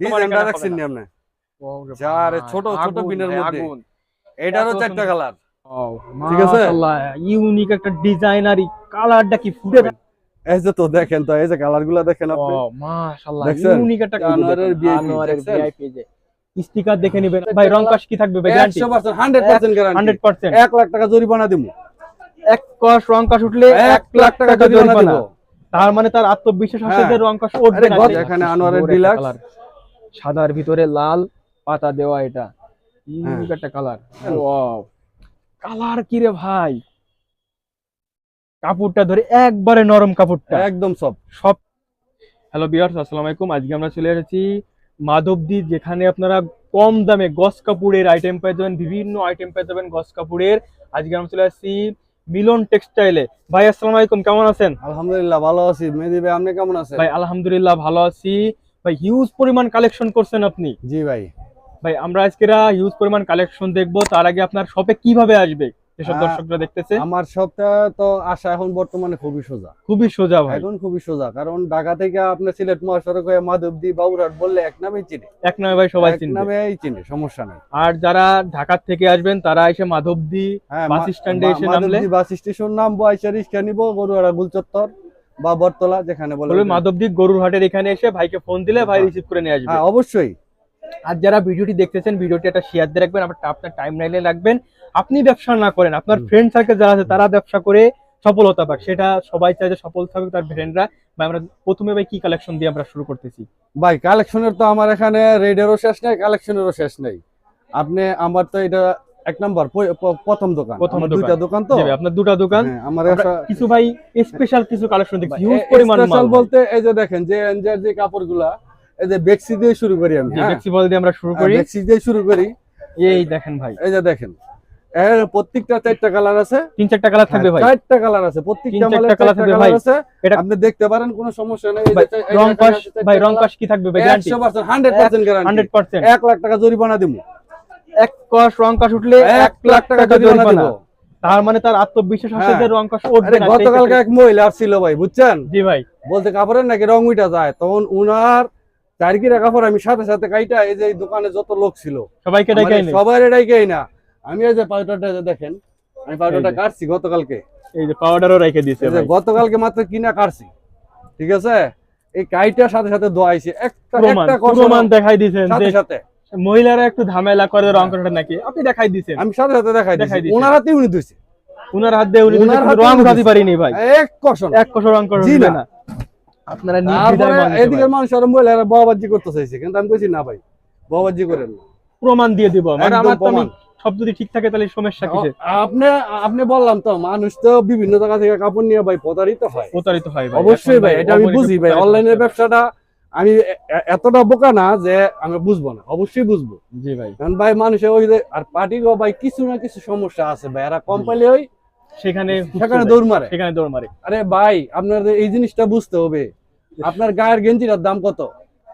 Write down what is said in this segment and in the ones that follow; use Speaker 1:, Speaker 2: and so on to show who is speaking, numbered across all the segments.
Speaker 1: ডিজাইনটা দেখছেন নি আপনি? যার ছোট ছোট পিনের মধ্যে। এটারও চারটা কালার
Speaker 2: ঠিক
Speaker 1: ঠিক আছে?
Speaker 2: ইউনিক একটা ডিজাইন আর কালারটা কি ফুটে
Speaker 1: এই যে তো দেখেন তো এই যে কালারগুলা দেখেন আপনি।
Speaker 2: মাশাআল্লাহ ইউনিক একটা
Speaker 1: আনোয়ারের?
Speaker 2: ভিআইপি যে। স্টিকার দেখে নেবেন। ভাই রং কাশ কি থাকবে ভাই গ্যারান্টি
Speaker 1: একশো পার্সেন্ট হান্ড্রেড পার্সেন্ট গ্যারান্টি
Speaker 2: 100%
Speaker 1: এক লাখ টাকা জরিমানা দিব
Speaker 2: এক কষ রং কাশ উঠলে
Speaker 1: এক লাখ টাকা জরিমানা দিব।
Speaker 2: তার মানে তার আত্মবিশ্বাস আছে
Speaker 1: হ্যাঁ।
Speaker 2: যে রং কাশ উঠবে না
Speaker 1: এখানে আনোয়ারের
Speaker 2: colour। সাদার ভিতরে লাল পাতা দেওয়া এটা। ইউনিক
Speaker 1: হ্যাঁ।
Speaker 2: একটা কালার কালার কি রে ভাই? কাপড়টা ধরে একবারে নরম কাপড়টা।
Speaker 1: একদম সব
Speaker 2: সব হ্যালো বিয়ার্স আসসালামু আলাইকুম। আজকে আমরা চলে এসেছি মাধবদী যেখানে আপনারা কম দামে গস কাপড়ের আইটেম পেয়ে যাবেন বিভিন্ন আইটেম পেয়ে যাবেন গস কাপড়ের। আজকে আমরা চলে আসছি মিলন টেক্সটাইলে ভাই আসসালামু আলাইকুম। কেমন আছেন?
Speaker 1: আলহামদুলিল্লাহ ভালো আছি। মেহেদি ভাই আপনি কেমন আছেন?
Speaker 2: ভাই আলহামদুলিল্লাহ ভালো আছি। ভাই হিউজ পরিমাণ কালেকশন করছেন আপনি।
Speaker 1: জি ভাই।
Speaker 2: ভাই আমরা আজকেরা হিউজ পরিমাণ কালেকশন দেখব তার আগে আপনার শপে কীভাবে আসবে?
Speaker 1: আহ,
Speaker 2: দর্শকরা দেখতেছে।
Speaker 1: আমার সবটা তো আসা এখন বর্তমানে খুবই সোজা।
Speaker 2: খুবই সোজা ভাই।
Speaker 1: এখন খুবই সোজা কারণ ঢাকা থেকে আপনার সিলেট মহাসড়ক হয়ে মাধবদী বাবুরহাট বললে এক নামেই চিনি।
Speaker 2: এক নামে ভাই সবাই
Speaker 1: এক
Speaker 2: চিনবে।
Speaker 1: নামেই চিনি সমস্যা নেই।
Speaker 2: আর যারা ঢাকা থেকে আসবেন তারা এসে মাধবদী
Speaker 1: হ্যাঁ
Speaker 2: বাস স্ট্যান্ডে এসে নামলে?
Speaker 1: মাধবদী বাস স্টেশন নামবো আইসা রিক্সা নিবো গরুয়ারা গুলচত্বর। বা বটতলা যেখানে বলে
Speaker 2: বলবে মাধবদী গরুর হাটের এখানে এসে ভাইকে ফোন দিলে ভাই। রিসিভ করে নিয়ে আসবে।
Speaker 1: হ্যাঁ অবশ্যই।
Speaker 2: আর যারা ভিডিওটি দেখতেছেন ভিডিওটি একটা শেয়ার দিয়ে রাখবেন আপনার আপনার টাইম লাইনে রাখবেন। আপনি ব্যবসা না করেন আপনার ফ্রেন্ড সার্কেল যারা আছে তারা ব্যবসা করে সফলতা পাক। সেটা সবাই চায় যে সফল থাকুক তার ফ্রেন্ডরা বা আমরা প্রথমে ভাই কি কালেকশন দিয়ে আমরা শুরু করতেছি?
Speaker 1: ভাই কালেকশনের তো আমার এখানে রেডেরও শেষ নেই কালেকশনেরও শেষ নেই। আপনি আমার তো এটা এক নম্বর প্রথম দোকান।
Speaker 2: প্রথম
Speaker 1: দুইটা দোকান। তো?
Speaker 2: আপনার দুটা দোকান।
Speaker 1: হ্যাঁ, আমার
Speaker 2: কিছু ভাই স্পেশাল কিছু কালেকশন দেখছি হিউজ পরিমাণ
Speaker 1: বলতে এই যে দেখেন যে এনজার যে কাপড়গুলা এই যে বেক্সি দিয়ে শুরু করি আমি হ্যাঁ?
Speaker 2: বেক্সি বল দিয়ে আমরা শুরু করি।
Speaker 1: বেক্সি দিয়ে শুরু করি।
Speaker 2: এই দেখেন ভাই।
Speaker 1: এই যে দেখেন এর প্রত্যেকটা চারটা কালার আছে।
Speaker 2: তিন চারটা কালার থাকবে ভাই।
Speaker 1: হ্যাঁ, চারটা কালার আছে প্রত্যেকটা মালের
Speaker 2: থাকবে
Speaker 1: কালার
Speaker 2: ভাই। এটা-
Speaker 1: আপনি দেখতে পারেন কোনো সমস্যা নেই।
Speaker 2: রং
Speaker 1: চারটা
Speaker 2: ভাই রং কাশ কি থাকবে? ভাই গ্যারান্টি
Speaker 1: 100% 100% গ্যারান্টি
Speaker 2: হান্ড্রেড পার্সেন্ট
Speaker 1: এক লাখ টাকা জরিমানা দিব
Speaker 2: এক কষ রং কাশ উঠলে
Speaker 1: এক লাখ টাকা জরিমানা
Speaker 2: তার মানে তার আত্মবিশ্বাস আছে
Speaker 1: হ্যাঁ।
Speaker 2: যে রং কষ উঠবে না
Speaker 1: গতকালকে এক মহিলা ভাই বুঝছেন?
Speaker 2: জি ভাই।
Speaker 1: বলতে কাপড়ের নাকি রং উইটা যায়। তখন উনার চার কিরা কাপড় আমি সাথে সাথে কাইটা এই যে দোকানে যত লোক ছিল
Speaker 2: সবাইকে ডেকে এনে
Speaker 1: সবাই এটাই না আমি এই যে পাউডারটা দেখেন আমি পাউডারটা কাটছি গতকালকে।
Speaker 2: এই যে পাউডারও রেখে দিয়েছে ভাই।
Speaker 1: গতকালকে মাত্র কিনা কাটছি। ঠিক আছে? এই কাইটার সাথে সাথে দোয়াইছে। একটা একটা
Speaker 2: প্রমাণ দেখাই দিয়েছেন
Speaker 1: সাথে সাথে।
Speaker 2: মহিলারা একটু ঝামেলা করে রং কষটা নাকি? আপনি দেখাই দিয়েছেন
Speaker 1: আমি সাথে সাথে দেখাই
Speaker 2: দেখাই
Speaker 1: দিছি। ওনার হাতে উনি দিছে
Speaker 2: উনার হাত দিয়ে উনি রং উঠাতে। পারিনি ভাই।
Speaker 1: এক কষণ।
Speaker 2: এক কষ রং করা
Speaker 1: না।
Speaker 2: আপনারা
Speaker 1: এদিকের মানুষ আরও মহিলারা বাবাজি করতে চাইছে কিন্তু আমি কইছি না ভাই বাবাজি করেন না।
Speaker 2: প্রমাণ দিয়ে দিব। মানে আমার তো। সব যদি ঠিক থাকে তাহলে সমস্যা কিসে
Speaker 1: আপনি আপনি বললাম তো মানুষ তো বিভিন্ন জায়গা থেকে কাপড় নিয়ে ভাই প্রতারিত হয়।
Speaker 2: প্রতারিত হয় ভাই
Speaker 1: অবশ্যই ভাই এটা আমি বুঝি ভাই অনলাইনের ব্যবসাটা আমি এতটা বোকা না যে আমি বুঝব না। অবশ্যই বুঝব।
Speaker 2: জি ভাই।
Speaker 1: কারণ ভাই মানুষের ওই যে আর পার্টিগো ভাই কিছু না কিছু সমস্যা আছে ভাই। এরা কম পাইলে ওই
Speaker 2: সেখানে
Speaker 1: সেখানে দৌড় মারে।
Speaker 2: সেখানে দৌড় মারে।
Speaker 1: আরে ভাই আপনার এই জিনিসটা বুঝতে হবে। আপনার গায়ের গেঞ্জিটার দাম কত?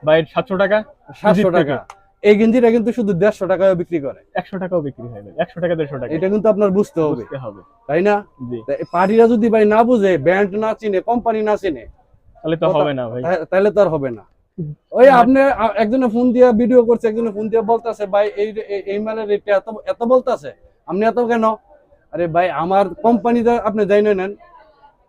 Speaker 2: ভাই সাতশো টাকা?
Speaker 1: সাতশো টাকা। এই গেঞ্জিটা কিন্তু শুধু দেড়শো টাকায় বিক্রি করে।
Speaker 2: একশো টাকাও বিক্রি হয় ভাই। একশো টাকা দেড়শো টাকা।
Speaker 1: এটা কিন্তু আপনার বুঝতে হবে।
Speaker 2: বুঝতে হবে।
Speaker 1: তাই না? পার্টিরা যদি ভাই না বুঝে ব্যান্ড না চিনে কোম্পানি না চিনে
Speaker 2: তাহলে তো হবে না ভাই।
Speaker 1: তাহলে তো আর হবে না। ওই আপনি একজনে ফোন দিয়ে ভিডিও করছে একজনে ফোন দিয়ে বলতেছে ভাই এই এই- মালের রেটটা এত এত বলতেছে? আপনি এত কেন? আরে ভাই আমার কোম্পানিতে আপনি যাই না নেন।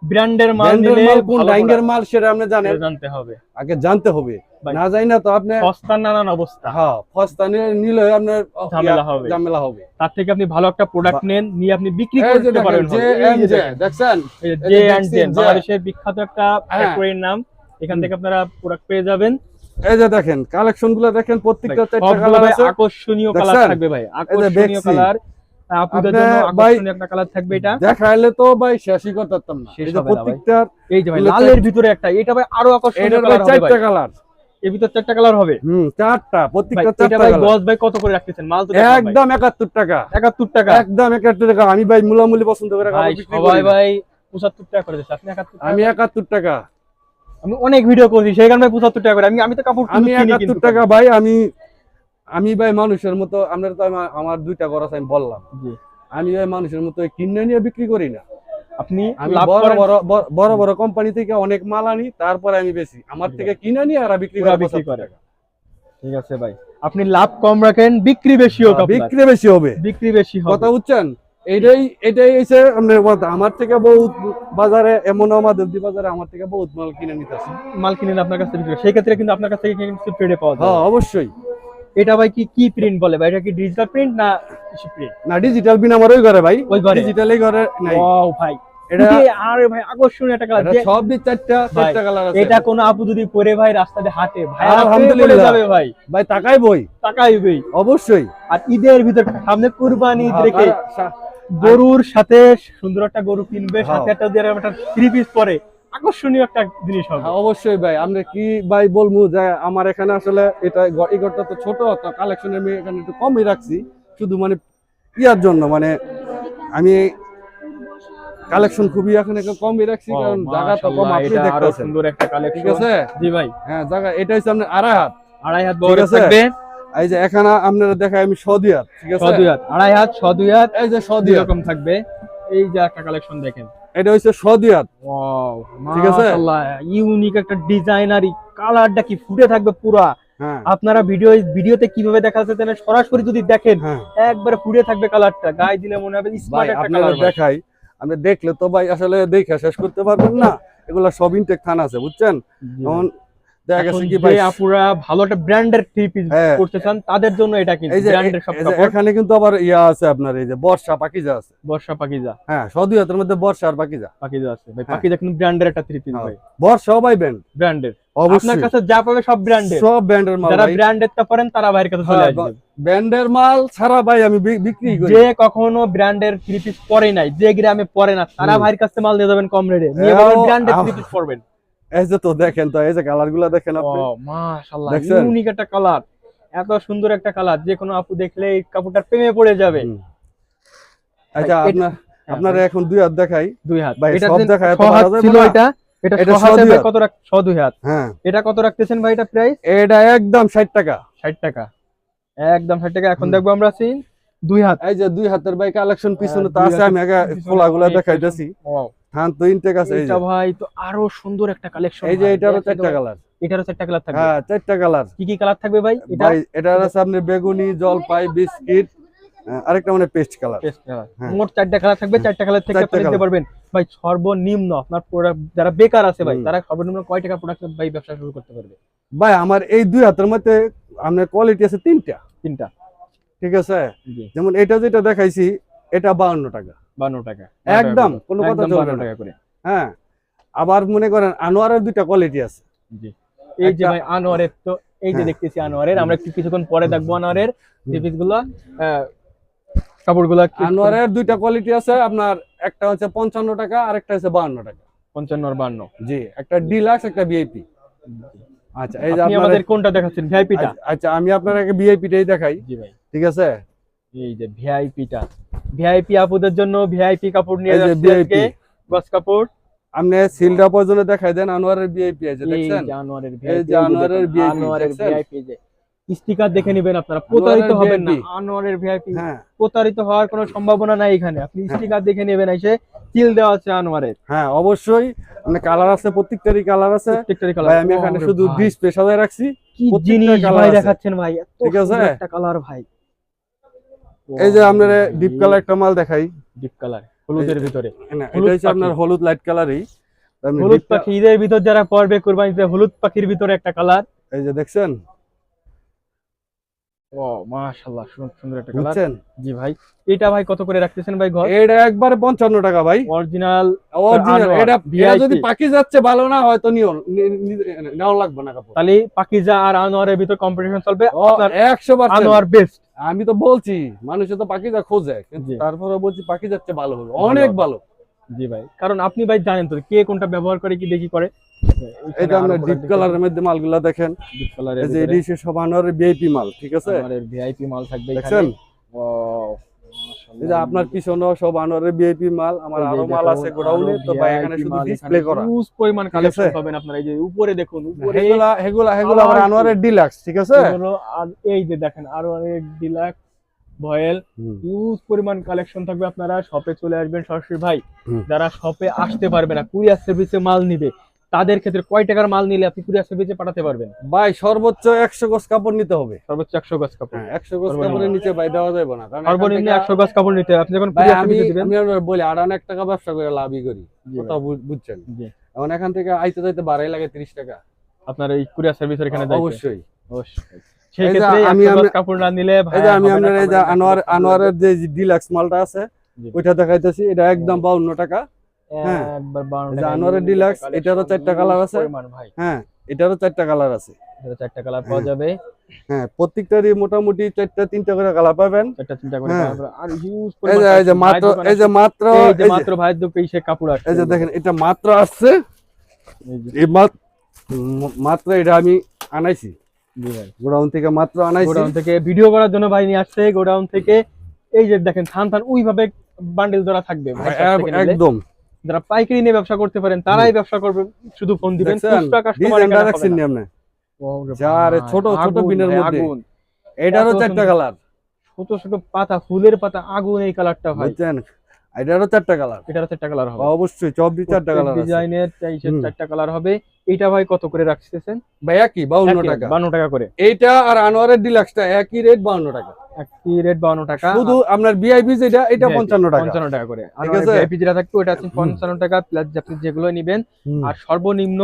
Speaker 2: ব্র্যান্ডের মাল নিলে
Speaker 1: কোন ডাইঙ্গের মাল সেটা আপনি জানেন।
Speaker 2: জানতে হবে।
Speaker 1: আগে জানতে হবে। না যাই না তো আপনি
Speaker 2: নানান অবস্থা।
Speaker 1: হ্যাঁ নিলে আপনার
Speaker 2: ঝামেলা হবে।
Speaker 1: ঝামেলা হবে।
Speaker 2: তার থেকে আপনি ভালো একটা প্রোডাক্ট নেন নিয়ে আপনি বিক্রি করতে পারেন
Speaker 1: জে এন্ড জে, দেখছেন?
Speaker 2: জে জেন
Speaker 1: যে-
Speaker 2: বাংলাদেশের বিখ্যাত একটা। ফ্যাক্টরির নাম। এখান থেকে আপনারা প্রোডাক্ট পেয়ে যাবেন।
Speaker 1: এই যে দেখেন কালেকশনগুলো দেখেন প্রত্যেকটা চারটা কালার আছে।
Speaker 2: আকর্ষণীয় কালার থাকবে ভাই আকর্ষণীয় কালার
Speaker 1: আপনার
Speaker 2: জন্য আকর্ষণীয় একটা কালার থাকবে এটা।
Speaker 1: দেখাইলে তো ভাই শেষই করতে পারতাম না এই যে প্রত্যেকটার
Speaker 2: এই যে ভাই লালের ভিতরে একটা। এটা ভাই আরও আকর্ষণীয় কালার হবে
Speaker 1: চারটা
Speaker 2: কালারের ভিতর চারটা কালার হবে?
Speaker 1: হুম চারটা প্রত্যেকটা চারটা
Speaker 2: ভাই গজ ভাই কত করে রাখতেছেন? মাল তো
Speaker 1: একদম একাত্তর টাকা।
Speaker 2: একাত্তর টাকা?
Speaker 1: একদম একাত্তর টাকা। আমি ভাই মূলামূলি পছন্দ করে
Speaker 2: ভাই সবাই। ভাই পঁচাত্তর টাকা করে দিচ্ছে। আপনি একাত্তর টাকা?
Speaker 1: আমি একাত্তর টাকা।
Speaker 2: আমি অনেক ভিডিও করছি সেই কারণে পঁচাত্তর টাকা করে। আমি আমি তো কাপড়
Speaker 1: আমি
Speaker 2: কিনি
Speaker 1: একাত্তর
Speaker 2: কিন্তু
Speaker 1: টাকা ভাই আমি আমি ভাই মানুষের মতো আপনার তো আমার- দুইটা আছে আমি বললাম। আমি ভাই মানুষের মতো কিনে নিয়ে বিক্রি করি না।
Speaker 2: আপনি
Speaker 1: বড় বড় বড়- বড় কোম্পানি থেকে অনেক মাল আনি তারপরে আমি বেশি আমার থেকে কিনে নিয়ে আর বিক্রি করে
Speaker 2: বিক্রি করে। ঠিক আছে ভাই। আপনি লাভ কম রাখেন বিক্রি বেশি হোক আপনার।
Speaker 1: বিক্রি বেশি হবে।
Speaker 2: বিক্রি বেশি হবে।
Speaker 1: কথা বুঝছেন? এইটাই এটাই হচ্ছে আপনার কথা। আমার থেকে বহুত বাজারে এমন আমাদের দি বাজারে আমার থেকে বহুত মাল কিনে নিতেছে।
Speaker 2: মাল কিনেন আপনার কাছ থেকে বিক্রি সেই ক্ষেত্রে কিন্তু আপনার কাছ থেকে কিন্তু ট্রেডে পাওয়া যায়
Speaker 1: হ্যাঁ অবশ্যই।
Speaker 2: এটা ভাই কি কি প্রিন্ট বলে ভাই? এটা কি ডিজিটাল প্রিন্ট না প্রিন্ট
Speaker 1: না ডিজিটাল বিনা আমার ওই ঘরে ভাই।
Speaker 2: ওই ঘরে?
Speaker 1: ডিজিটালি ঘরে নাই।
Speaker 2: ওয়াও ভাই।
Speaker 1: এটা
Speaker 2: আরে ভাই আকর্ষণীয় একটা কালার
Speaker 1: সব দিক চারটা চারটা কালার আছে।
Speaker 2: এটা কোন আপু যদি পরে ভাই রাস্তাতে হাঁটে ভাই
Speaker 1: আলহামদুলিল্লাহ।
Speaker 2: যাবে ভাই।
Speaker 1: ভাই তাকাই বই।
Speaker 2: তাকাইবেই
Speaker 1: অবশ্যই।
Speaker 2: আর ঈদের ভিতর সামনে কুরবানি ঈদ রেখে
Speaker 1: হ্যাঁ,
Speaker 2: গরুর সাথে সুন্দর একটা গরু কিনবে
Speaker 1: হ্যাঁ।
Speaker 2: সাথে একটা দিয়ে একটা থ্রি পিস পরে আকর্ষণীয় একটা জিনিস হবে।
Speaker 1: হ্যাঁ, অবশ্যই ভাই আমরা কি ভাই বলব যে আমার এখানে আসলে এটা এই ঘরটা তো ছোট তো কালেকশন আমি এখানে একটু কমই রাখছি। শুধু মানে ইয়ার জন্য মানে আমি কালেকশন খুবই এখানে একটু কমই রাখছি কারণ জায়গা তো কম আপনি দেখতেছেন।
Speaker 2: সুন্দর একটা
Speaker 1: ঠিক আছে?
Speaker 2: জি ভাই।
Speaker 1: হ্যাঁ জায়গা এটা হচ্ছে আপনার আড়াই হাত।
Speaker 2: আড়াই হাত বড় থাকবে।
Speaker 1: এই যে এখানে আপনারা দেখায় আমি সদি হাত ঠিক আছে?
Speaker 2: হাত আড়াই হাত হাত।
Speaker 1: এই যে সদি
Speaker 2: দুই
Speaker 1: হাত।
Speaker 2: রকম থাকবে। এই যে একটা কালেকশন দেখেন।
Speaker 1: এটা হচ্ছে সদিয়াত
Speaker 2: ওয়াও
Speaker 1: ঠিক আছে?
Speaker 2: ইউনিক একটা ডিজাইনারি কালারটা কি ফুটে থাকবে পুরা।
Speaker 1: হ্যাঁ।
Speaker 2: আপনারা ভিডিও ভিডিওতে কীভাবে দেখা যাচ্ছে সরাসরি যদি দেখেন
Speaker 1: হ্যাঁ।
Speaker 2: একবারে ফুটে থাকবে কালারটা। গায়ে দিলে মনে হবে স্মার্ট একটা কালার
Speaker 1: দেখাই। আপনি দেখলে তো ভাই আসলে দেখে শেষ করতে পারবেন না। এগুলা সব ইনটেক থান আছে বুঝছেন? দেখা গেছে কি ভাই
Speaker 2: আপুরা ভালো একটা ব্র্যান্ডের থ্রি পিস
Speaker 1: হ্যাঁ।
Speaker 2: করতে চান তাদের জন্য এটা কিন্তু
Speaker 1: এই যে
Speaker 2: ব্র্যান্ডের সব কাপড়
Speaker 1: এখানে কিন্তু আবার ইয়া আছে আপনার এই যে বর্ষা পাকিজা আছে।
Speaker 2: বর্ষা পাকিজা।
Speaker 1: হ্যাঁ সদি হাতের মধ্যে বর্ষা আর পাকিজা।
Speaker 2: পাকিজা আছে। ভাই। পাকিজা কিন্তু ব্র্যান্ডের একটা থ্রি পিস। ভাই।
Speaker 1: বর্ষাও ভাই ব্যান্ড
Speaker 2: ব্র্যান্ডের আপনার
Speaker 1: অবশ্যই
Speaker 2: কাছে যা পাবে সব ব্র্যান্ডের
Speaker 1: সব ব্যান্ডের মাল
Speaker 2: যারা ব্র্যান্ডের তা পারেন তারা ভাইয়ের কাছে চলে আসবে।
Speaker 1: ব্যান্ডের মাল ছাড়া ভাই আমি বিক্রি করি।
Speaker 2: যে কখনো ব্র্যান্ডের থ্রি পিস পরে নাই যে গ্রামে পরে না তারা ভাইয়ের কাছে মাল দিয়ে যাবেন কম রেটে নিয়ে ব্র্যান্ডের থ্রি পিস পরবেন।
Speaker 1: এই যে তো দেখেন তো এই যে কালারগুলা দেখেন আপনি।
Speaker 2: ও মাশাআল্লাহ ইউনিক একটা কালার এত সুন্দর একটা কালার যে কোনো আপু দেখলে এই কাপড়টার প্রেমে পড়ে যাবে।
Speaker 1: আচ্ছা আপনার আপনার এখন দুই হাত দেখাই।
Speaker 2: দুই হাত।
Speaker 1: ভাই, সব দেখায় তো পারা যাবে
Speaker 2: ছিল
Speaker 1: না।
Speaker 2: এটা এটা। কত রাখ ছ দুই হাত।
Speaker 1: হ্যাঁ।
Speaker 2: এটা কত রাখতেছেন ভাই এটা প্রাইস
Speaker 1: এটা একদম ষাট টাকা।
Speaker 2: ষাট টাকা। একদম ষাট টাকা। এখন। দেখব আমরা সিন দুই হাত।
Speaker 1: এই যে দুই হাতের ভাই কালেকশন পিছনে তো আছে আমি আগে
Speaker 2: পিছনে
Speaker 1: খোলা গুলা
Speaker 2: অনেক
Speaker 1: দেখাইতেছি।
Speaker 2: Wow,
Speaker 1: হ্যাঁ তো ইনটেক আছে
Speaker 2: এটা ভাই তো আরও সুন্দর একটা কালেকশন
Speaker 1: এই যে এটারও চারটা কালার
Speaker 2: এটারও চারটা কালার থাকবে।
Speaker 1: হ্যাঁ চারটা কালার
Speaker 2: কি কি কালার থাকবে ভাই? এটা?
Speaker 1: ভাই এটার আছে আপনার বেগুনি জলপাই বিস্কিট আরেকটা মানে পেস্ট কালার
Speaker 2: color।
Speaker 1: হ্যাঁ।
Speaker 2: মোট চারটা কালার থাকবে চারটা কালার থেকে আপনি নিতে পারবেন। ভাই সর্বনিম্ন আপনার প্রোডাক্ট যারা বেকার আছে ভাই তারা সর্বনিম্ন কয় টাকা প্রোডাক্ট ভাই ব্যবসা শুরু করতে পারবে?
Speaker 1: ভাই আমার এই দুই হাতের মধ্যে আপনার কোয়ালিটি আছে তিনটা।
Speaker 2: তিনটা।
Speaker 1: ঠিক আছে? যেমন এটা যেটা দেখাইছি এটা বাউন্ন টাকা।
Speaker 2: বান্ন টাকা।
Speaker 1: একদম কোনো কথা চলবে
Speaker 2: টাকা করে।
Speaker 1: হ্যাঁ আবার মনে করেন আনোয়ারের দুইটা কোয়ালিটি আছে।
Speaker 2: জি। এই যে ভাই আনোয়ারের তো এই যে
Speaker 1: হ্যাঁ।
Speaker 2: দেখতেছি আনোয়ারের আমরা একটু কিছুক্ষণ পরে দেখব আনোয়ারের। যে পিসগুলো কাপড়গুলো
Speaker 1: আনোয়ারের দুইটা কোয়ালিটি আছে আপনার একটা হচ্ছে পঞ্চান্ন টাকা আর একটা হচ্ছে বাউন্ন টাকা।
Speaker 2: পঞ্চান্ন আর বান্ন
Speaker 1: জি একটা ডিলাক্স একটা ভিআইপি আচ্ছা এই যে
Speaker 2: আপনি আমাদের কোনটা দেখাচ্ছেন? ভিআইপিটা
Speaker 1: আচ্ছা আমি আপনার আগে ভিআইপিটাই দেখাই।
Speaker 2: জি ভাই।
Speaker 1: ঠিক আছে?
Speaker 2: এই যে ভিআইপিটা ভিআইপি আপুদের জন্য ভিআইপি কাপড় নিয়ে যাচ্ছি
Speaker 1: ভিআইপি
Speaker 2: আজকে গস কাপড়।
Speaker 1: আপনি সিলটা পর্যন্ত দেখাই দেন আনোয়ারের ভিআইপি আছে দেখছেন?
Speaker 2: আনোয়ারের
Speaker 1: যে আনোয়ারের VIP
Speaker 2: আনোয়ারের ভিআইপি যে। স্টিকার দেখে নেবেন আপনারা প্রতারিত হবেন না আনোয়ারের ভিআইপি
Speaker 1: হ্যাঁ।
Speaker 2: প্রতারিত হওয়ার কোনো সম্ভাবনা নাই এখানে আপনি
Speaker 1: হ্যাঁ।
Speaker 2: স্টিকার দেখে নেবেন এসে চিল দেওয়া আছে আনোয়ারের।
Speaker 1: হ্যাঁ অবশ্যই মানে কালার আছে প্রত্যেকটারই কালার আছে।
Speaker 2: প্রত্যেকটারই কালার
Speaker 1: ভাই আমি এখানে শুধু ডিসপ্লে সাজায় রাখছি
Speaker 2: কি
Speaker 1: প্রত্যেকটা
Speaker 2: জিনিস ভাই দেখাচ্ছেন ভাই এত
Speaker 1: ঠিক আছে?
Speaker 2: একটা কালার ভাই।
Speaker 1: এই যে আপনার ডিপ কালার একটা মাল দেখাই।
Speaker 2: ডিপ কালার হলুদের ভিতরে। হলুদ
Speaker 1: এটা হচ্ছে আপনার হলুদ লাইট কালারই
Speaker 2: হলুদ পাখি ঈদের ভিতর যারা পড়বে কোরবানিতে হলুদ পাখির ভিতরে একটা কালার
Speaker 1: এই যে দেখছেন?
Speaker 2: ও মাশাআল্লাহ সুন্দর সুন্দর একটা কালার জি ভাই এটা ভাই কত করে রাখতেছেন ভাই ঘর?
Speaker 1: এটা একবারে পঞ্চান্ন টাকা ভাই।
Speaker 2: অরিজিনাল
Speaker 1: অরিজিনাল এটা এটা যদি পাখি যাচ্ছে ভালো না হয়তো নিও লাগবে না কাপড়।
Speaker 2: তাহলে পাকিজা আর আনোয়ারের ভিতর কম্পিটিশন চলবে। আপনার
Speaker 1: একশো
Speaker 2: আনোয়ার বেস্ট
Speaker 1: আমি তো বলছি মানুষে তো পাখি পাখিজা খোঁজে তারপরে বলছি পাখি যাচ্ছে ভালো হবে। অনেক ভালো।
Speaker 2: জি ভাই কারণ আপনি ভাই জানেন তো কে কোনটা ব্যবহার করে কি দেখি করে।
Speaker 1: এটা যে আপনার ডিপ কালারের মধ্যে মালগুলা দেখেন
Speaker 2: ডিপ কালারের
Speaker 1: এই যে এটি সে ভিআইপি মাল ঠিক আছে?
Speaker 2: ভিআইপি মাল থাকবে ওয়াও
Speaker 1: যে আপনার পিছনেও সব আনোয়ারের ভিআইপি মাল আমার আরও মাল আছে গোডাউনে তো ভাই এখানে শুধু ডিসপ্লে করা।
Speaker 2: হিউজ পরিমাণ কালেকশন পাবেন আপনারা এই যে উপরে দেখুন উপরে
Speaker 1: হেগুলা হেগুলা হেগুলা আমার আনোয়ারের ডিলাক্স ঠিক আছে?
Speaker 2: এই যে দেখেন অনেক ডিলাক্স ভয়েল হিউজ পরিমাণ কালেকশন থাকবে আপনারা শপে চলে আসবেন সরাসরি ভাই। যারা শপে আসতে পারবে না কুরিয়ার সার্ভিসে মাল নিবে তাদের ক্ষেত্রে কয় টাকার মাল নিলে আপনি কুরিয়ার সার্ভিসে পাঠাতে পারবেন?
Speaker 1: ভাই সর্বোচ্চ একশো গজ কাপড় নিতে হবে।
Speaker 2: সর্বোচ্চ একশো গজ কাপড়।
Speaker 1: হ্যাঁ একশো গজ কাপড়ের নিচে ভাই দেওয়া যাবে না
Speaker 2: সর্বনিম্ন একশো গজ কাপড় নিতে আপনি যখন
Speaker 1: আমি বলি আড়ান এক টাকা ব্যবসা করে লাভই করি। কথা বুঝছেন? এখন এখান থেকে আইতে যাইতে বাড়াই লাগে তিরিশ টাকা।
Speaker 2: আপনার এই কুরিয়ার সার্ভিসের এখানে
Speaker 1: অবশ্যই।
Speaker 2: অবশ্যই। সেই ক্ষেত্রে
Speaker 1: আমি-
Speaker 2: কাপড় না নিলে ভাই
Speaker 1: আমি আপনার আনোয়ার আনোয়ারের যে ডিলাক্স মালটা আছে ওইটা দেখাইতেছি এটা একদম বাউন্ন টাকা। হ্যাঁ।
Speaker 2: একবার বাউন্ন
Speaker 1: এই যে
Speaker 2: টাকায়
Speaker 1: আনোয়ারের
Speaker 2: নিলে
Speaker 1: deluxe,
Speaker 2: collection
Speaker 1: এটারও চারটা
Speaker 2: huge
Speaker 1: আছে। হ্যাঁ এটারও চারটা কালার আছে।
Speaker 2: চারটা কালার পাওয়া যাবে।
Speaker 1: হ্যাঁ প্রত্যেকটারই মোটামুটি চারটা তিনটা করে কালার পাবেন।
Speaker 2: চারটা চিন্তা করে
Speaker 1: হ্যাঁ।
Speaker 2: আর হিউজ
Speaker 1: এই যে মাত্র এই যে মাত্র
Speaker 2: এই যে মাত্র ভাইয়ের দুপে সে কাপড় আসছে।
Speaker 1: এই যে দেখেন এটা মাত্র আসছে।
Speaker 2: এই
Speaker 1: মাত্র এটা আমি আনাইছি। গোডাউন থেকে মাত্র আনাইছি।
Speaker 2: গোডাউন থেকে ভিডিও করার জন্য ভাই নিয়ে আসছে। গোডাউন থেকে এই যে দেখেন থান থান ওইভাবে বান্ডেল ধরা থাকবে নিলে।
Speaker 1: একদম।
Speaker 2: যারা পাইকারি নিয়ে ব্যবসা করতে পারেন তারাই ব্যবসা করবে শুধু ফোন দিবেন খুচরা কাস্টমার
Speaker 1: ডিজাইনটা দেখছেন নি আপনি? যার ছোট ছোট বিনের মধ্যে।
Speaker 2: আগুন।
Speaker 1: এটারও চারটা কালার
Speaker 2: ছোট ছোট পাতা ফুলের পাতা আগুন এই কালারটা হয়
Speaker 1: বুঝছেন? এটারও চারটা কালার।
Speaker 2: এটার চারটা কালার হবে।
Speaker 1: অবশ্যই চব্বিশ চারটা কালার
Speaker 2: ডিজাইনের। চারটা কালার হবে। এটা ভাই কত করে রাখতেছেন?
Speaker 1: ভাই একই বাউন্ন টাকা।
Speaker 2: বান্ন টাকা করে।
Speaker 1: এইটা আর আনোয়ারের ডিলাক্সটা একই রেট বাউন্ন টাকা।
Speaker 2: একই রেট বান্ন টাকা।
Speaker 1: শুধু আপনার যেটা এটা টাকা।
Speaker 2: করে। আর
Speaker 1: ঠিক আছে?
Speaker 2: ভিআইপি যেটা থাকবে ওটা আছে পঞ্চান্ন টাকা প্লাস আপনি যেগুলো নিবেন। আর সর্বনিম্ন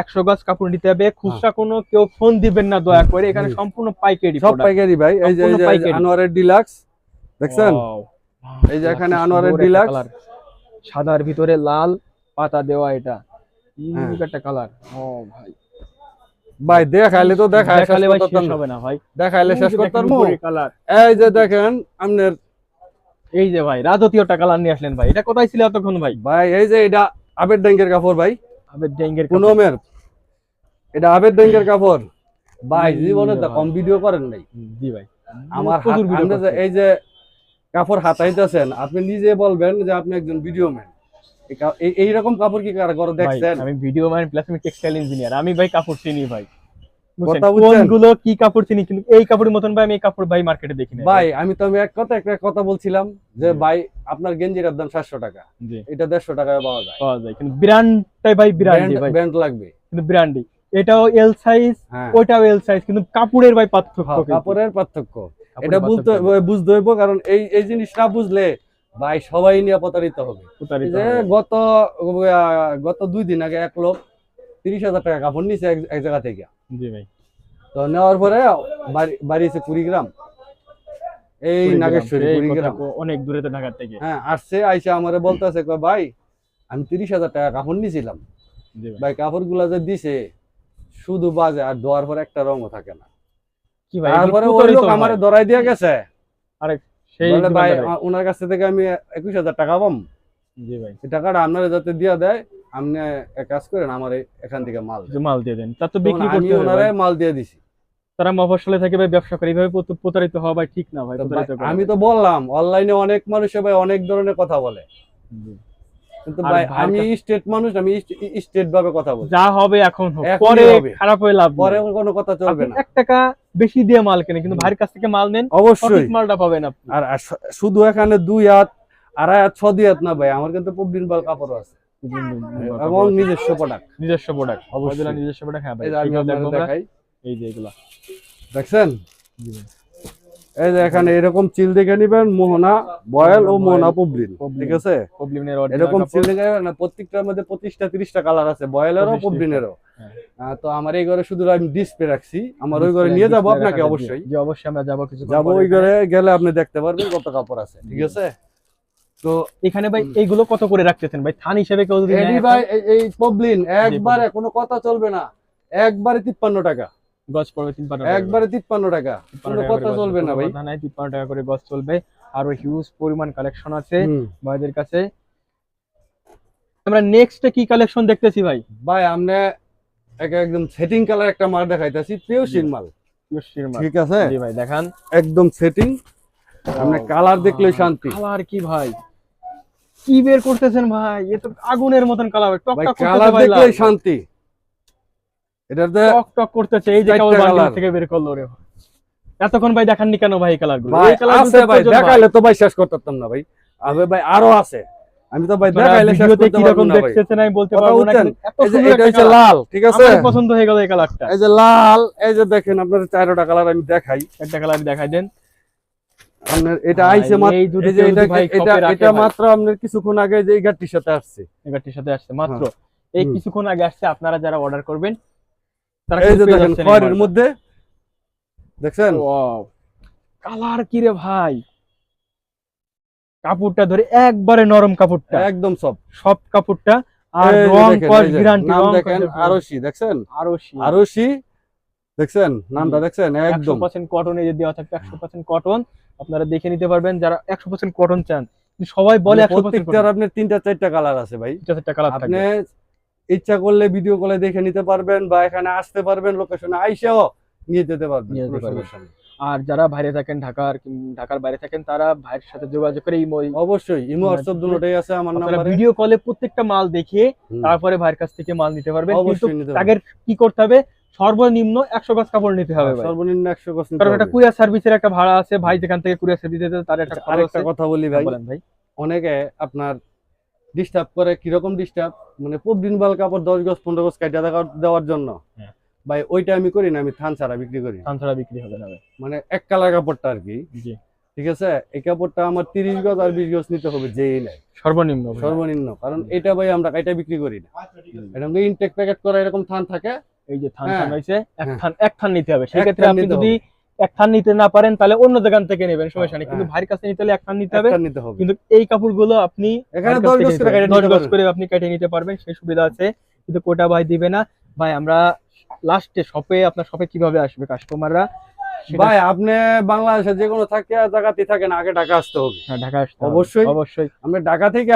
Speaker 2: একশো গজ কাপড় নিতে হবে। খুচরা কোনো কেউ ফোন দিবেন না দয়া করে। এখানে সম্পূর্ণ পাইকারি
Speaker 1: সব পাইকারি ভাই। এই যে। আনোয়ারের ডিলাক্স দেখছেন? এই যে এখানে আনোয়ারের deluxe।
Speaker 2: সাদার ভিতরে লাল পাতা দেওয়া এটা।
Speaker 1: হ্যাঁ।
Speaker 2: ইউনিক একটা কালার ও ভাই।
Speaker 1: ভাই দেখাইলে তো দেখায় শেষ করতাম
Speaker 2: হবে না ভাই।
Speaker 1: দেখাইলে শেষ করতাম।
Speaker 2: কালার
Speaker 1: এই যে দেখেন আপনার
Speaker 2: এই যে ভাই রাজতীয়টা কালার নিয়ে আসলেন ভাই। এটা কোথায় ছিল এতক্ষণ ভাই?
Speaker 1: ভাই এই যে এটা আবেদ ড্যাঙ্গের কাপড় ভাই।
Speaker 2: আবেদ ডেঙ্গের
Speaker 1: পুনমের এটা আবেদ ড্যাঙ্গের কাপড়। ভাই জীবনে তো কম ভিডিও করেন নাই।
Speaker 2: জি ভাই।
Speaker 1: আমার হাত এই যে কাপড় হাতাইতেছেন আপনি নিজে বলবেন যে আপনি একজন ভিডিও ম্যান এইরকম কাপড় কি কার ঘরে দেখছেন?
Speaker 2: আমি ভিডিও ম্যান প্লাস আমি টেক্সটাইল ইঞ্জিনিয়ার আমি ভাই কাপড় চিনি ভাই? কোনগুলো কি কাপড় চিনি কিন্তু এই কাপড়ের মতন ভাই আমি এই কাপড় ভাই মার্কেটে দেখি না
Speaker 1: ভাই আমি তো এক কথা একটা কথা বলছিলাম যে ভাই আপনার দাম সাতশো টাকা। এটা দেড়শো টাকায় পাওয়া যায়।
Speaker 2: পাওয়া যায়। কিন্তু ব্র্যান্ডটাই ভাই ব্র্যান্ডই ভাই।
Speaker 1: ব্র্যান্ড লাগবে।
Speaker 2: কিন্তু ব্র্যান্ডই এটাও এল সাইজ ওইটাও এল সাইজ কিন্তু কাপড়ের ভাই পার্থক্য
Speaker 1: হ্যাঁ, কাপড়ের পার্থক্য। এটা বুঝতে বুঝতে হইব কারণ এই এই জিনিস না বুঝলে ভাই সবাই নিয়ে প্রতারিত হবে। গত গত দুই দিন আগে এক লোক তিরিশ হাজার টাকা কাপড় নিছে এক জায়গা থেকে।
Speaker 2: জি ভাই।
Speaker 1: তো নেওয়ার পরে বাড়ি বাড়ি এসে কুড়িগ্রাম। এই নাগেশ্বরী কুড়িগ্রাম।
Speaker 2: অনেক দূরে তো ঢাকার থেকে।
Speaker 1: হ্যাঁ আসছে আইসা আমারে বলতেছে ভাই আমি তিরিশ হাজার টাকা কাপড় নিছিলাম।
Speaker 2: ভাই।
Speaker 1: ভাই কাপড়গুলা যে দিছে শুধু বাজে আর ধোয়ার পর একটা রঙও থাকে না।
Speaker 2: কি ভাই?
Speaker 1: তারপরে ওই লোক আমারে ধরাই দিয়ে গেছে।
Speaker 2: সেই
Speaker 1: ভাই ওনার কাছ থেকে আমি একুশ হাজার টাকা পাম।
Speaker 2: জি ভাই।
Speaker 1: এই টাকাটা আপনারা যাতে দিয়ে দেয় আপনি এক কাজ করেন আমার এখান থেকে মাল।
Speaker 2: মাল দিয়ে দেন। তা তো বিক্রি করতে হবে
Speaker 1: ওনারে মাল দিয়ে দিছি।
Speaker 2: তারা মফস্বলে থেকে ভাই ব্যবসা করে। এইভাবে প্রতারিত হওয়া ভাই ঠিক না ভাই
Speaker 1: আমি তো বললাম অনলাইনে অনেক মানুষে ভাই অনেক ধরনের কথা বলে। কিন্তু ভাই আমি স্টেট মানুষ আমি স্টেট ভাবে কথা বলি
Speaker 2: যা হবে এখন পরে খারাপ হয়ে লাভ
Speaker 1: পরে কোনো কথা চলবে না।
Speaker 2: টাকা বেশি দিয়ে মাল কেনে কিন্তু ভাইয়ের কাছ থেকে মাল নেন
Speaker 1: অবশ্যই।
Speaker 2: মালটা পাবেন আপনি।
Speaker 1: আর আর শুধু এখানে দুই হাত আড়াই হাত ছ দুই হাত না ভাই আমার কিন্তু বাল কাপড় আছে। এবং নিজস্ব প্রোডাক্ট
Speaker 2: নিজস্ব প্রোডাক্ট
Speaker 1: অবশ্যই।
Speaker 2: নিজস্ব প্রোডাক্ট হ্যাঁ ভাই।
Speaker 1: এই যে আমি
Speaker 2: এগুলো দেখব
Speaker 1: আপনাদের
Speaker 2: আমরা।
Speaker 1: দেখাই।
Speaker 2: এই যে এগুলা।
Speaker 1: দেখছেন?
Speaker 2: জি ভাই।
Speaker 1: এই যে এখানে এরকম চিল দেখে নিবেন মোহনা বয়েল ও মোহনা পুবলিন। ঠিক আছে?
Speaker 2: প্রবলেমের
Speaker 1: এরকম চিল দেখে না প্রত্যেকটার মধ্যে পঁচিশটা তিরিশটা কালার আছে বয়েলেরও
Speaker 2: 25
Speaker 1: পুবলিনেরও।
Speaker 2: হ্যাঁ।
Speaker 1: তো আমার এই ঘরে শুধু আমি ডিসপ্লে রাখছি আমার ওই ঘরে নিয়ে যাব আপনাকে অবশ্যই।
Speaker 2: জি অবশ্যই আমরা যাব কিছু
Speaker 1: যাব ওই ঘরে গেলে আপনি দেখতে পারবেন কত কাপড় আছে ঠিক আছে? তো
Speaker 2: এখানে ভাই এইগুলো কত করে রাখতেছেন ভাই? থান হিসেবে কেউ যদি
Speaker 1: ভাই এই- এই পবলিন একবারে কোনো কথা চলবে না একবারে তিপ্পান্ন টাকা।
Speaker 2: গজ পড়বে
Speaker 1: একবারে তিপ্পান্ন টাকা। কোনো কথা চলবে না ভাই।
Speaker 2: নাই টাকা করে গজ চলবে। আর হিউজ পরিমাণ কালেকশন আছে ভাইদের কাছে। আমরা নেক্সট কি কালেকশন দেখতেছি ভাই?
Speaker 1: ভাই একদম সেটিং কালার একটা মাল দেখাইতাছি পিওসিন মাল।
Speaker 2: ইয়সির মাল।
Speaker 1: ঠিক আছে?
Speaker 2: জি ভাই দেখান।
Speaker 1: একদম সেটিং কালার দেখলেই শান্তি।
Speaker 2: কালার কি ভাই? কি বের করতেছেন ভাই? এ তো আগুনের মতন কালার
Speaker 1: ভাই শান্তি। এটাতে
Speaker 2: টক টক করতেছে এই যে কেবল বান্ডিল থেকে বের করল রে ভাই। এতক্ষণ ভাই দেখাননি কেন ভাই
Speaker 1: কালারগুলো
Speaker 2: এই কালার
Speaker 1: আছে ভাই দেখাইলে তো ভাই শেষ না ভাই। আবে ভাই আরও আছে। আমি তো ভাই
Speaker 2: আপনারা
Speaker 1: দেখাইলে শেষ করতে
Speaker 2: কি রকম
Speaker 1: না
Speaker 2: দেখতেছেন আমি বলতে পারব না এত সুন্দর
Speaker 1: এটা হচ্ছে লাল ঠিক আছে?
Speaker 2: আমার পছন্দ হয়ে গেল এই কালারটা।
Speaker 1: এই যে লাল এই যে দেখেন চারোটা কালার আমি দেখাই।
Speaker 2: একটা কালার দেখাই দেন।
Speaker 1: আপনার এটা আইছে মাত্র
Speaker 2: এই
Speaker 1: এটা এটা এটা মাত্র আপনার কিছুক্ষণ আগে যে এই সাথে আসছে।
Speaker 2: সাথে আসছে মাত্র। এই কিছুক্ষণ আগে আসছে আপনারা যারা অর্ডার করবেন
Speaker 1: এই যে দেখেন খয়ের মধ্যে দেখছেন?
Speaker 2: কালার কি রে ভাই? কাপড়টা ধরে একবারে নরম কাপড়টা।
Speaker 1: একদম সব
Speaker 2: সব কাপড়টা আর রং কস গ্যারান্টি
Speaker 1: নাম
Speaker 2: রং
Speaker 1: দেখেন আরশি দেখছেন?
Speaker 2: আরও
Speaker 1: আরশি দেখছেন? নামটা দেখছেন?
Speaker 2: একশো
Speaker 1: একদম
Speaker 2: পার্সেন্ট কটন এই যে দেওয়া কটন আপনারা দেখে নিতে পারবেন যারা একশো পার্সেন্ট কটন চান। সবাই বলে
Speaker 1: প্রত্যেকটার আপনার তিনটা চারটা কালার আছে ভাই।
Speaker 2: একটা কালার
Speaker 1: ইচ্ছা করলে ভিডিও কলে দেখে নিতে পারবেন বা এখানে আসতে পারবেন লোকেশনে আইসাও নিয়ে যেতে পারবেন।
Speaker 2: আর যারা বাইরে থাকেন ঢাকার ঢাকার বাইরে থাকেন তারা ভাইয়ের সাথে যোগাযোগ করে ইমো
Speaker 1: অবশ্যই ইমো হোয়াটসঅ্যাপ দুটোই আছে আমার নাম্বারে।
Speaker 2: ভিডিও কলে প্রত্যেকটা মাল দেখিয়ে তারপরে ভাইয়ের কাছ থেকে মাল নিতে পারবেন। কিন্তু তাদের কি করতে হবে? সর্বনিম্ন একশো গজ কাপড় নিতে হবে ভাই।
Speaker 1: সর্বনিম্ন একশো গজ
Speaker 2: কারণ
Speaker 1: হবে।
Speaker 2: কুরিয়ার সার্ভিসের একটা ভাড়া আছে ভাই যেখান থেকে কুরিয়ার সার্ভিস দিতে তার একটা
Speaker 1: আচ্ছা, কথা বলি ভাই।
Speaker 2: বলেন ভাই।
Speaker 1: অনেকে আপনার ডিস্টার্ব করে কীরকম ডিস্টার্ব মানে প্রতিদিন বাল কাপড় দশ গজ পনেরো গজ কাটিয়া দেওয়ার- দেওয়ার জন্য।
Speaker 2: হ্যাঁ।
Speaker 1: ভাই ওইটা আমি করি না আমি থান ছাড়া বিক্রি করি।
Speaker 2: ধান ছাড়া বিক্রি হবে না
Speaker 1: মানে এক কালার কাপড়টা আর কি। ঠিক আছে? এই কাপড়টা আমার তিরিশ গজ আর বিশ গজ নিতে হবে যেই নাই
Speaker 2: সর্বনিম্ন
Speaker 1: সর্বনিম্ন কারণ এটা ভাই আমরা এটা বিক্রি করি না। এটা ইনটেক প্যাকেট করা এরকম থান থাকে।
Speaker 2: এই যে থান
Speaker 1: হ্যাঁ।
Speaker 2: থান হয়েছে এক
Speaker 1: হ্যাঁ।
Speaker 2: থান এক থান নিতে হবে। সেক্ষেত্রে
Speaker 1: থান
Speaker 2: আপনি যদি এক থান নিতে না পারেন তাহলে অন্য দোকান থেকে নেবেন সমস্যা নেই। কিন্তু
Speaker 1: হ্যাঁ।
Speaker 2: ভাইয়ের কাছে নিতে হলে এক থান নিতে হবে।
Speaker 1: নিতে হবে।
Speaker 2: কিন্তু এই কাপড়গুলো আপনি
Speaker 1: দশ করে।
Speaker 2: আপনি কেটে নিতে পারবেন সেই সুবিধা আছে। কিন্তু কোটা ভাই দিবে না। ভাই আমরা লাস্টে শপে আপনার শপে কীভাবে আসবে কাস্টমাররা
Speaker 1: ভাই আপনি বাংলাদেশে যে কোনো থাকে জায়গাতে থাকেন আগে ঢাকা আসতে হবে।
Speaker 2: ঢাকা আসতে
Speaker 1: অবশ্যই।
Speaker 2: অবশ্যই।
Speaker 1: আপনি ঢাকা থেকে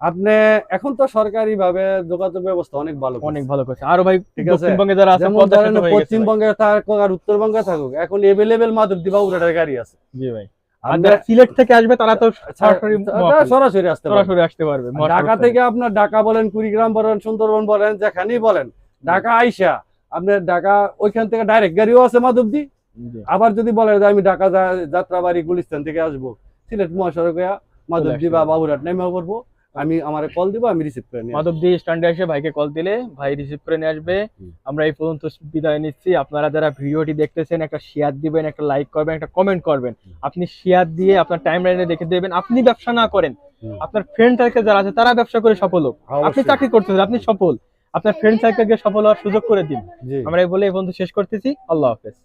Speaker 1: আপনি এখন তো সরকারি ভাবে যোগাযোগ ব্যবস্থা অনেক ভালো
Speaker 2: অনেক ভালো করছে আরও ভাই। দক্ষিণবঙ্গে যারা আছে।
Speaker 1: পশ্চিমবঙ্গে থাকুক আর উত্তরবঙ্গে থাকুক এখন এভেলেবেল মাধব দিবা উড়াটার গাড়ি আছে
Speaker 2: জি ভাই সিলেট থেকে আসবে তারা তো সরাসরি
Speaker 1: সরাসরি আসতে পারবেন।
Speaker 2: সরাসরি আসতে পারবে
Speaker 1: ঢাকা থেকে আপনার ঢাকা বলেন কুড়িগ্রাম বলেন সুন্দরবন বলেন যেখানেই বলেন ঢাকা আইসা আপনার ঢাকা ওইখান থেকে ডাইরেক্ট গাড়িও আছে মাধবদি। আবার যদি বলেন যে আমি ঢাকা যাত্রাবাড়ি গুলিস্তান থেকে আসব সিলেট মহাসড়কে মাধবদি বা। বাবুরহাট নেমে পড়ব আমি আমার কল দিব আমি রিসিভ করে আসব।
Speaker 2: মাধবদী স্ট্যান্ডে এসে ভাইকে কল দিলে ভাই রিসিভ করে নিয়ে আসবে। আমরা এই পর্যন্ত বিদায় নিচ্ছি। আপনারা যারা ভিডিওটি দেখতেছেন একটা শেয়ার দিবেন একটা লাইক করবেন একটা কমেন্ট করবেন। আপনি শেয়ার দিয়ে আপনার টাইম লাইনে দেখে দেবেন। আপনি ব্যবসা না করেন। আপনার ফ্রেন্ড সার্কেল যারা আছে তারা ব্যবসা করে সফল হোক। আপনি। চাকরি করতেছেন আপনি সফল। আপনার ফ্রেন্ড সার্কেলকে সফল হওয়ার সুযোগ করে দিন। আমরা এই বলে এই পর্যন্ত শেষ করতেছি। আল্লাহ হাফেজ।